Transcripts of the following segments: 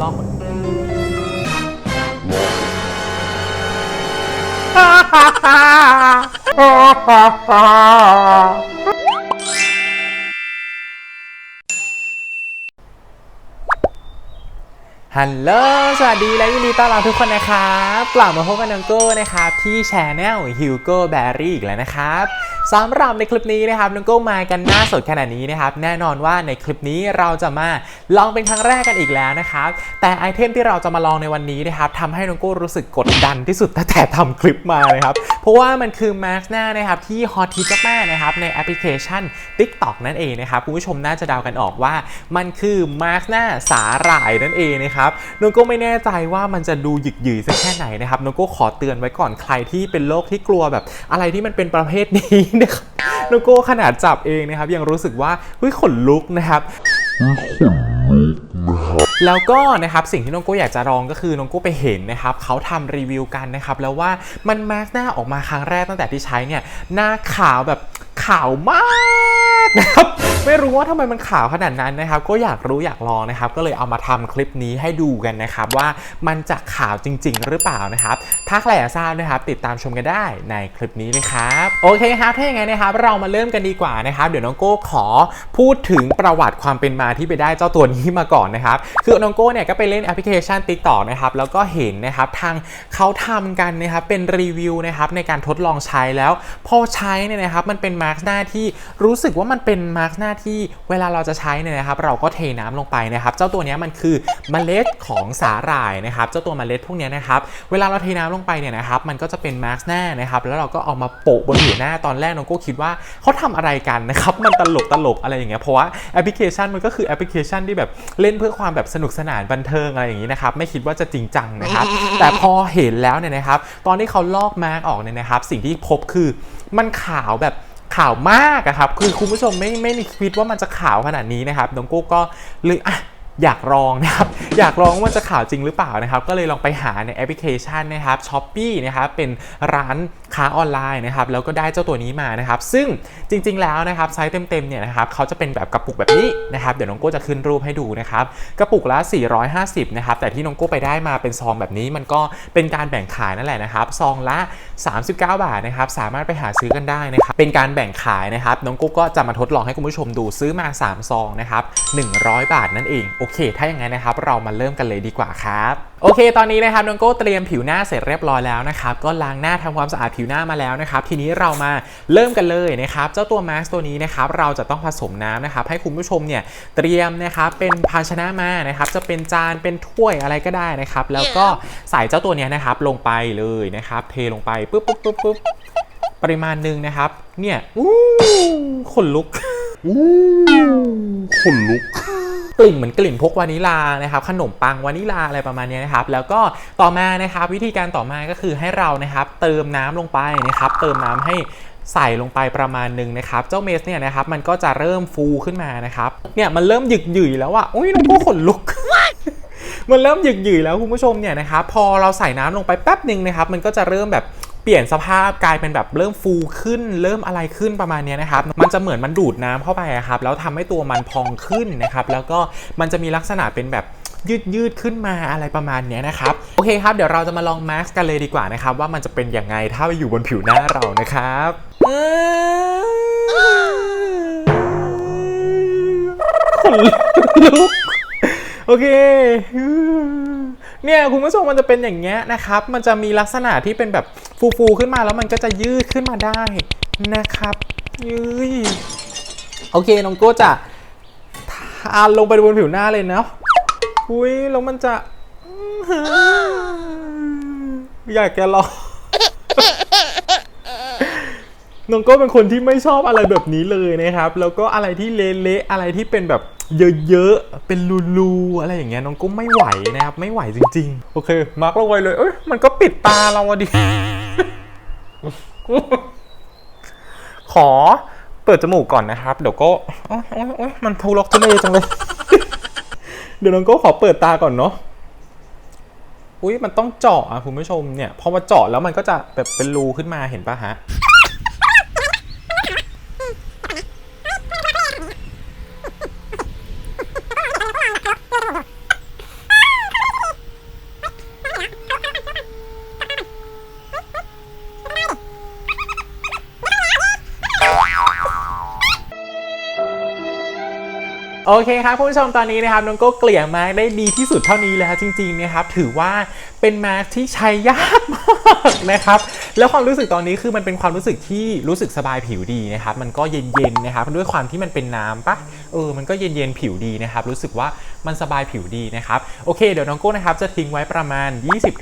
ลอกหมดฮั ฮัลโหล สวัสดีและยินดีต้อนรับทุกคนนะครับกลับมาพบกับน้องโก้นะครับที่ช anel Hugo Berry อีกแล้วนะครับสำหรับในคลิปนี้นะครับน้องโก้มากันหน้าสดขนาดนี้นะครับแน่นอนว่าในคลิปนี้เราจะมาลองเป็นครั้งแรกกันอีกแล้วนะครับแต่ไอเทมที่เราจะมาลองในวันนี้นะครับทำให้น้องโก้รู้สึกกดดันที่สุดตั้งแต่ทำคลิปมาเลยครับเพราะว่ามันคือมาร์กหน้านะครับที่ฮอตฮิตมากๆนะครับในแอปพลิเคชัน TikTok นั่นเองนะครับคุณผู้ชมน่าจะเดากันออกว่า มันคือมาร์กหน้าสาหร่ายนั่นเองนะครับนงก็ไม่แน่ใจว่ามันจะดูหยึกหยืยสักแค่ไหนนะครับนงก็ขอเตือนไว้ก่อนใครที่เป็นโรคที่กลัวแบบ อะไรที่มันเป็นประเภทนี้นะครับนงก็ขนาดจับเองนะครับ ยังรู้สึกว่าเฮ้ยขนลุกนะครับแล้วก็นะครับสิ่งที่น้องโก้อยากจะลองก็คือน้องโก้ไปเห็นนะครับเขาทำรีวิวกันนะครับแล้วว่ามันมาร์กหน้าออกมาครั้งแรกตั้งแต่ที่ใช้เนี่ยหน้าขาวแบบขาวมาก นะครับ ไม่รู้ว่าทำไมมันขาวขนาดนั้นนะครับ ก็อยากรู้อยากลองนะครับ ก็เลยเอามาทำคลิปนี้ให้ดูกันนะครับว่ามันจะขาวจริง ๆ หรือเปล่านะครับถ้าใครอยากทราบนะครับ ติดตามชมกันได้ในคลิปนี้นะครับโอเคครับถ้าอย่างนั้นนะครับ เรามาเริ่มกันดีกว่านะครับ เดี๋ยวน้องโก้ขอพูดถึงประวัติความเป็นมาที่ไปได้เจ้าตัวนี้มาก่อนนะครับคือน้องโก้เนี่ยก็ไปเล่นแอปพลิเคชัน TikTok นะครับแล้วก็เห็นนะครับทางเขาทำกันนะครับเป็นรีวิวนะครับในการทดลองใช้แล้ว พอใช้เนี่ยนะครับมันเป็นมาร์กหน้าที่รู้สึกว่ามันันเป็นมาร์กหน้าที่เวลาเราจะใช้เนี่ยนะครับ เราก็เทน้ำลงไปนะครับ เจ้าตัวนี้มันคือเมล็ดของสาหร่ายนะครับ เจ้าตัวเมล็ดพวกนี้นะครับ เวลาเราเทน้ำลงไปเนี่ยนะครับ มันก็จะเป็นมาร์กหน้านะครับ แล้วเราก็เอามาโปะบนผิวหน้าตอนแรกน้องก็คิดว่าเขาทำอะไรกันนะครับ มันตลกตลกอะไรอย่างเงี้ย เพราะว่าแอปพลิเคชันมันก็คือแอปพลิเคชันที่แบบเล่นเพื่อความแบบสนุกสนานบันเทิงอะไรอย่างงี้นะครับ ไม่คิดว่าจะจริงจังนะครับ แต่พอเห็นแล้วเนี่ยนะครับ ตอนที่เขาลอกมาร์กออกเนี่ยนะครับ สิ่งที่พบคือมันขาวแบบ ขาวมากอะครับ คือคุณผู้ชมไม่ไม่คิดว่ามันจะขาวขนาดนี้นะครับน้องกุ๊ก็เลยอะ อยากลองนะครับอยากลองว่าจะข่าวจริงหรือเปล่านะครับ ก็เลยลองไปหาในแอปพลิเคชันนะครับช้อปปีนะครับเป็นร้านค้าออนไลน์นะครับแล้วก็ได้เจ้าตัวนี้มานะครับ ซึ่งจริง ๆ แล้วนะครับไซส์เต็มๆเนี่ยนะครับเขาจะเป็นแบบกระปุกแบบนี้นะครับเดี๋ยวน้องโก้จะขึ้นรูปให้ดูนะครับกระปุกละ 450นะครับแต่ที่น้องโก้ไปได้มาเป็นซองแบบนี้มันก็เป็นการแบ่งขายนั่นแหละนะครับซองละ 39 บาทนะครับสามารถไปหาซื้อกันได้นะครับเป็นการแบ่งขายนะครับน้องโก้ก็จะมาทดลองให้คุณผู้ชมดูซื้อมา 3 ซองนะครับ100 บาทนั่นเองโอเค ถ้าอย่างนั้นนะครับ เรามาเริ่มกันเลยดีกว่าครับ โอเค ตอนนี้นะครับน้องโก้เตรียมผิวหน้าเสร็จเรียบร้อยแล้วนะครับ ก็ล้างหน้าทำความสะอาดผิวหน้ามาแล้วนะครับ ทีนี้เรามาเริ่มกันเลยนะครับ เจ้าตัวมาสก์ตัวนี้นะครับ เราจะต้องผสมน้ำนะครับ ให้คุณผู้ชมเนี่ยเตรียมนะครับ เป็นภาชนะมานะครับ จะเป็นจาน เป็นถ้วยอะไรก็ได้นะครับ แล้วก็ใส่เจ้าตัวเนี้ยนะครับลงไปเลยนะครับ เทลงไปปุ๊บปุ๊บปุ๊บปุ๊บปริมาณหนึ่งนะครับ เนี่ยอู้ขนลุกอู้ขนลุก กลิ่นเหมือนกลิ่นพวกวานิลานะครับขนมปังวานิลาอะไรประมาณเนี้ยนะครับแล้วก็ต่อมานะครับวิธีการต่อมาก็คือให้เรานะครับเติมน้ำลงไปนะครับเติมน้ำให้ใส่ลงไปประมาณหนึ่งนะครับ เจ้าเมสเนี่ยนะครับมันก็จะเริ่มฟูขึ้นมานะครับ เนี่ยมันเริ่มหยึกหยืยแล้วอะอุ้ยน้องก็ขนลุก มันเริ่มหยึกหยืยแล้วคุณผู้ชมเนี่ยนะครับพอเราใส่น้ำลงไปแป๊บหนึ่งนะครับ มันก็จะเริ่มแบบ เปลี่ยนสภาพกลายเป็นแบบเริ่มฟูขึ้น เริ่มอะไรขึ้นประมาณนี้นะครับ มันจะเหมือนมันดูดน้ำเข้าไปอะครับ แล้วทำให้ตัวมันพองขึ้นนะครับ แล้วก็มันจะมีลักษณะเป็นแบบยืดยืดขึ้นมาอะไรประมาณนี้นะครับ โอเคครับ เดี๋ยวเราจะมาลองมาสก์กันเลยดีกว่านะครับ ว่ามันจะเป็นยังไงถ้าไปอยู่บนผิวหน้าเรานะครับขนลุกโอเคเนี่ยคุณผู้ชมมันจะเป็นอย่างเงี้ยนะครับ มันจะมีลักษณะที่เป็นแบบ ฟูๆขึ้นมาแล้วมันก็จะยืดขึ้นมาได้นะครับยืยโอเคน้องโก้จะทานลงไปบนผิวหน้าเลยเนาะอุ้ยแล้วมันจะอื้อหืออยากจะลองน้องโก้เป็นคนที่ไม่ชอบอะไรแบบนี้เลยนะครับ แล้วก็อะไรที่เละๆอะไรที่เป็นแบบเยอะๆ เป็นรูๆอะไรอย่างเงี้ยน้องโก้ไม่ไหวนะครับ ไม่ไหวจริง ๆ โอเค มาร์กลงไวเลย เอ้ย มันก็ปิดตาเราอะดิ ขอเปิดจมูกก่อนนะครับ เดี๋ยวก็โอ๊ยโอ๊ยโอ๊ยมันทุรกทุเลจังเลย เดี๋ยวน้องก็ขอเปิดตาก่อนเนาะอุ้ยมันต้องเจาะอะคุณผู้ชมเนี่ยพอมาเจาะแล้วมันก็จะแบบเป็นรูขึ้นมาเห็นปะฮะ โอเคครับคุณผู้ชมตอนนี้นะครับน้องโก้เกลี่ยมาร์กได้ดีที่สุดเท่านี้แล้วจริงๆนะครับถือว่าเป็นมาร์กที่ใช้ยากมากนะครับแล้วความรู้สึกตอนนี้คือมันเป็นความรู้สึกที่รู้สึกสบายผิวดีนะครับมันก็เย็นๆนะครับด้วยความที่มันเป็นน้ำปะเออมันก็เย็นๆผิวดีนะครับ รู้สึกว่ามันสบายผิวดีนะครับ โอเค เดี๋ยวน้องโก้นะครับจะทิ้งไว้ประมาณ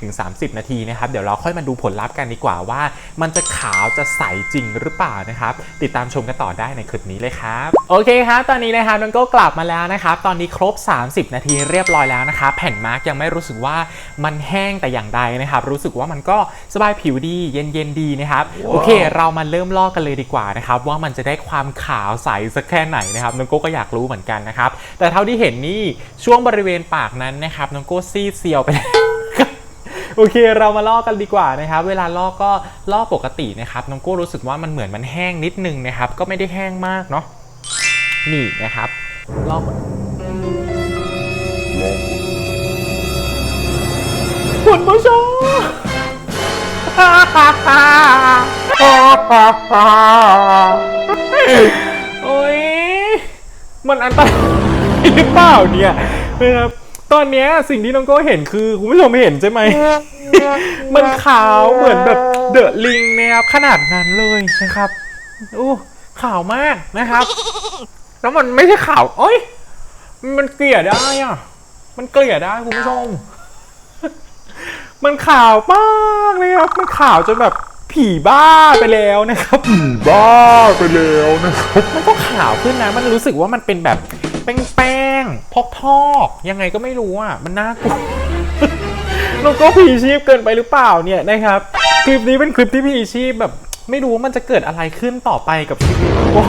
20-30 นาทีนะครับ เดี๋ยวเราค่อยมาดูผลลัพธ์กันดีกว่าว่า มันจะขาวจะใสจริงหรือเปล่านะครับ ติดตามชมกันต่อได้ในคลิปนี้เลยครับ โอเคครับ ตอนนี้นะครับน้องโก้กลับมาแล้วนะครับ ตอนนี้ครบ 30 นาทีเรียบร้อยแล้วนะครับ แผ่นมาร์กยังไม่รู้สึกว่ามันแห้งแต่อย่างใดนะครับ รู้สึกว่ามันก็สบายผิวดี เย็นๆดีนะครับ โอเค เรามาเริ่มลอกกันเลยดีกว่านะครับ ว่ามันจะได้ความขาวใสสักแค่ไหนนะครับน้องโก้ก็อยากรู้เหมือนกันนะครับ แต่เท่าที่เห็นนี่ช่วงบริเวณปากนั้นนะครับน้องโก้ซีดเซียวไปโอเค เรามาลอกกันดีกว่านะครับ เวลาลอกก็ลอกปกตินะครับน้องโก้รู้สึกว่ามันเหมือนมันแห้งนิดนึงนะครับ ก็ไม่ได้แห้งมากเนาะนี่นะครับ ลอกคุณผู้ชมโอ้ย มันอันตรายหรือเปล่าเนี่ยนะครับตอนเนี้ยสิ่งที่น้องโก้เห็นคือคุณผู้ชมเห็นใช่ไหม มันขาวเหมือนแบบเดอะลิงนะครับขนาดนั้นเลยนะครับอู้ขาวมากนะครับ แล้วมันไม่ใช่ขาวโอ้ยมันเกลี่ยได้อะมันเกลี่ยได้คุณผู้ชม มันขาวมากเลยครับ มันขาวจนแบบผีบ้าไปแล้วนะครับบ้าไปแล้วนะครับมันก็ ขาวขึ้นนะ มันรู้สึกว่ามันเป็นแบบแป้งๆพอกๆยังไงก็ไม่รู้อะ มันน่ากลัวเราก็พีชีพเกินไปหรือเปล่าเนี่ยนะครับ คลิปนี้เป็นคลิปที่พีชีพแบบ ไม่รู้ว่ามันจะเกิดอะไรขึ้นต่อไปกับชีวิตน้องโก้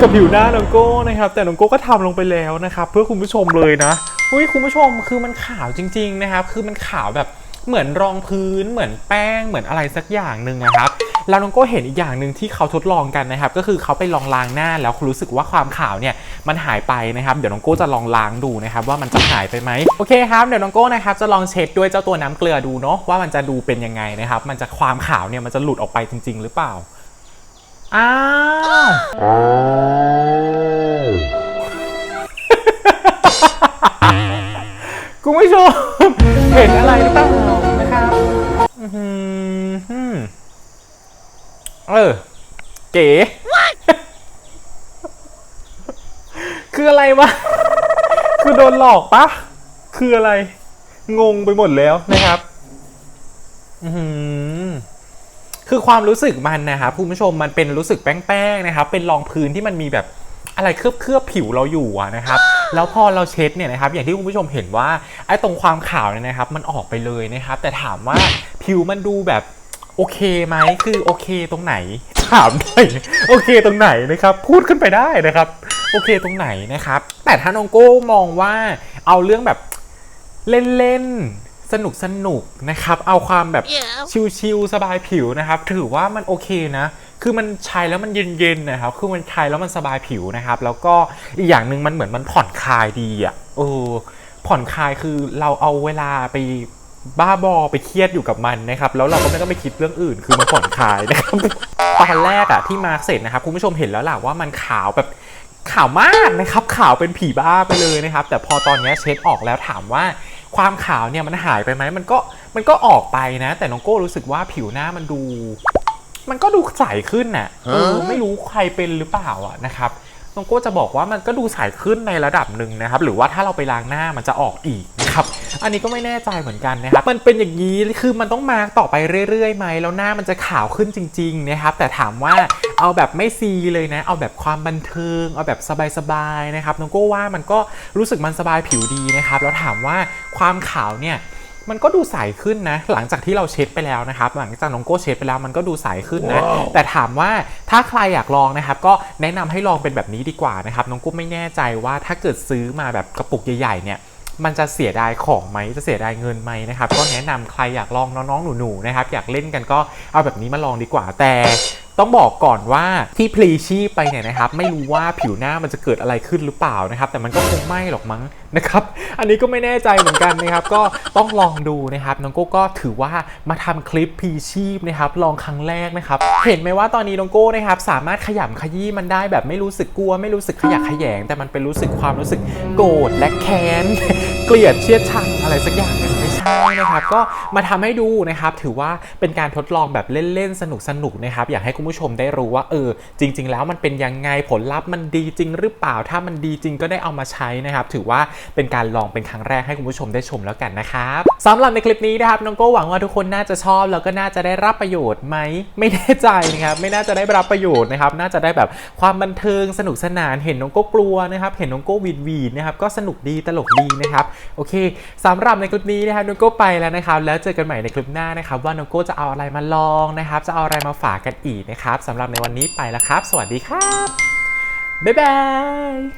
กับผิวหน้าน้องโก้นะครับ แต่น้องโก้ก็ทำลงไปแล้วนะครับ เพื่อคุณผู้ชมเลยนะอุ้ยคุณผู้ชมคือมันขาวจริง ๆ นะครับ คือมันขาวแบบเหมือนรองพื้นเหมือนแป้งเหมือนอะไรสักอย่างหนึ่งนะครับ แล้วน้องโก้เห็นอีกอย่างหนึ่งที่เขาทดลองกันนะครับ ก็คือเขาไปลองล้างหน้าแล้วรู้สึกว่าความขาวเนี่ยมันหายไปนะครับเดี๋ยวน้องโก้จะลองล้างดูนะครับว่ามันจะหายไปไหมโอเคครับเดี๋ยวน้องโก้นะครับจะลองเช็ดด้วยเจ้าตัวน้ำเกลือดูเนาะว่ามันจะดูเป็นยังไงนะครับ มันจะความขาวเนี่ยมันจะหลุดออกไปจริง ๆ หรือเปล่าอ้าวอ้าวคุณผู้ชมเห็นอะไรหรือเปล่านะครับอื้อหือ เออ เก๋คืออะไรวะ คือโดนหลอกปะ คืออะไร งงไปหมดแล้วนะครับอือหือคือความรู้สึกมันนะครับคุณผู้ชมมันเป็นรู้สึกแป้งๆนะครับ เป็นรองพื้นที่มันมีแบบอะไรเคลือบเคลือบๆผิวเราอยู่อะนะครับ แล้วพอเราเช็ดเนี่ยนะครับ อย่างที่คุณผู้ชมเห็นว่าไอ้ตรงความขาวเนี่ยนะครับ มันออกไปเลยนะครับ แต่ถามว่าผิวมันดูแบบ โอเคไหมคือโอเคตรงไหน ถามหน่อยโอเคตรงไหนนะครับ พูดขึ้นไปได้นะครับ โอเคตรงไหนนะครับ แต่ถ้าน้องโก้มองว่าเอาเรื่องแบบเล่นๆสนุกสนุกๆนะครับ เอาความแบบชิลๆสบายผิวนะครับ ถือว่ามันโอเคนะคือมันใช้แล้วมันเย็นๆนะครับ คือมันใช้แล้วมันสบายผิวนะครับ แล้วก็อีกอย่างหนึ่งมันเหมือนมันผ่อนคลายดีอะเออผ่อนคลายคือเราเอาเวลาไป บ้าบอไปเครียดอยู่กับมันนะครับ แล้วเราก็ไม่ต้องไปคิดเรื่องอื่น คือมันผ่อนคลายนะครับตอนแรกอะที่มาร์กเสร็จนะครับคุณผู้ชมเห็นแล้วล่ะว่ามันขาวแบบขาวมากนะครับขาวเป็นผีบ้าไปเลยนะครับ แต่พอตอนนี้เช็ดออกแล้วถามว่าความขาวเนี่ยมันหายไปไหมมันก็มันก็ออกไปนะ แต่น้องโก้รู้สึกว่าผิวหน้ามันดู มันก็ดูใสขึ้นน่ะเออไม่รู้ใครเป็นหรือเปล่าอะนะครับน้องโก้จะบอกว่ามันก็ดูใสขึ้นในระดับหนึ่งนะครับ หรือว่าถ้าเราไปล้างหน้ามันจะออกอีก นะครับ อันนี้ก็ไม่แน่ใจเหมือนกันนะครับ มันเป็นอย่างนี้ คือมันต้องมาร์กต่อไปเรื่อยๆไหม แล้วหน้ามันจะขาวขึ้นจริงๆนะครับ แต่ถามว่าเอาแบบไม่ซีเลยนะ เอาแบบความบันเทิง เอาแบบสบายๆนะครับ น้องโก้ว่ามันก็รู้สึกมันสบายผิวดีนะครับ แล้วถามว่าความขาวเนี่ยมันก็ดูใสขึ้นนะ หลังจากที่เราเช็ดไปแล้วนะครับ หลังจากน้องโก้เช็ดไปแล้วมันก็ดูใสขึ้นนะแต่ถามว่าถ้าใครอยากลองนะครับ ก็แนะนำให้ลองเป็นแบบนี้ดีกว่านะครับน้องโก้ไม่แน่ใจว่าถ้าเกิดซื้อมาแบบกระปุกใหญ่ๆเนี่ย มันจะเสียดายของไหมจะเสียดายเงินไหมนะครับก็แนะนำใครอยากลองน้องๆหนูๆนะครับอยากเล่นกันก็เอาแบบนี้มาลองดีกว่าแต่ ต้องบอกก่อนว่าที่พลีชีพไปเนี่ยนะครับ ไม่รู้ว่าผิวหน้ามันจะเกิดอะไรขึ้นหรือเปล่านะครับ แต่มันก็คงไม่หรอกมั้งนะครับ อันนี้ก็ไม่แน่ใจเหมือนกันนะครับ ก็ต้องลองดูนะครับน้องโก้ก็ถือว่ามาทำคลิปพีชีพนะครับ ลองครั้งแรกนะครับ เห็นไหมว่าตอนนี้น้องโก้นะครับ สามารถขยำขยี้มันได้แบบไม่รู้สึกกลัว ไม่รู้สึกขยะขยง แต่มันเป็นรู้สึกความรู้สึกโกรธและแค้นเกลียดเชียดชังอะไรสักอย่างนึง ช่นะครับก็มาทำให้ดูนะครับถือว่าเป็นการทดลองแบบเล่นๆสนุกๆนะครับอยากให้คุณผู้ชมได้รู้ว่าเออจริง ๆ แล้วมันเป็นยังไงผลลัพธ์มันดีจริงหรือเปล่าถ้ามันดีจริงก็ได้เอามาใช้นะครับถือว่าเป็นการลองเป็นครั้งแรกให้คุณผู้ชมได้ชมแล้วกันนะครับสำหรับในคลิปนี้นะครับน้องโก้หวังว่าทุกคนน่าจะชอบแล้วก็น่าจะได้รับประโยชน์ไหมไม่แน่ใจนะครับไม่น่าจะได้รับประโยชน์นะครับน่าจะได้แบบความบันเทิงสนุกสนานเห็นน้องโก้กลัวนะครับเห็นน้องโก้วีดวีดนะครับก็สนุกดีตลกดีนะครับโอเคสำหรับในคลิปนี้นะครับองโก้ไปแล้วนะครับ แล้วเจอกันใหม่ในคลิปหน้านะครับ ว่าน้องโก้จะเอาอะไรมาลองนะครับ จะเอาอะไรมาฝากกันอีกนะครับสำหรับในวันนี้ไปแล้วครับ สวัสดีครับ บ๊ายบาย